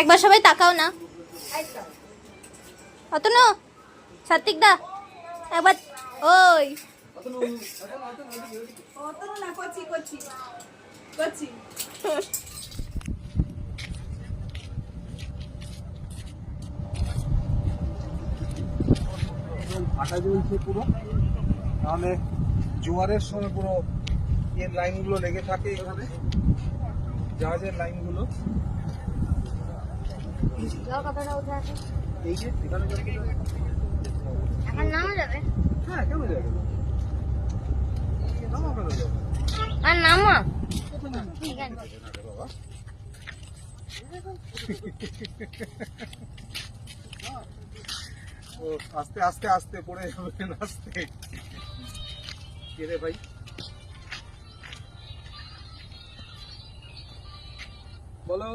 একবার সবাই তাকাও না। অতনু, সাত্বিক দা, একবার, ওই। আটা জ্বলছে পুরো তাহলে জোয়ারের সময় পুরো এর লাইনগুলো লেগে থাকে এভাবে। জাহাজের লাইনগুলো এই যে এখানে গেলে এখন নামা যাবে হ্যাঁ কেন যাবে না? কেন যাবে? আর নামা নামো? বাবা। আস্তে আস্তে আস্তে পড়ে যাবেন আস্তে কে রে ভাই বলো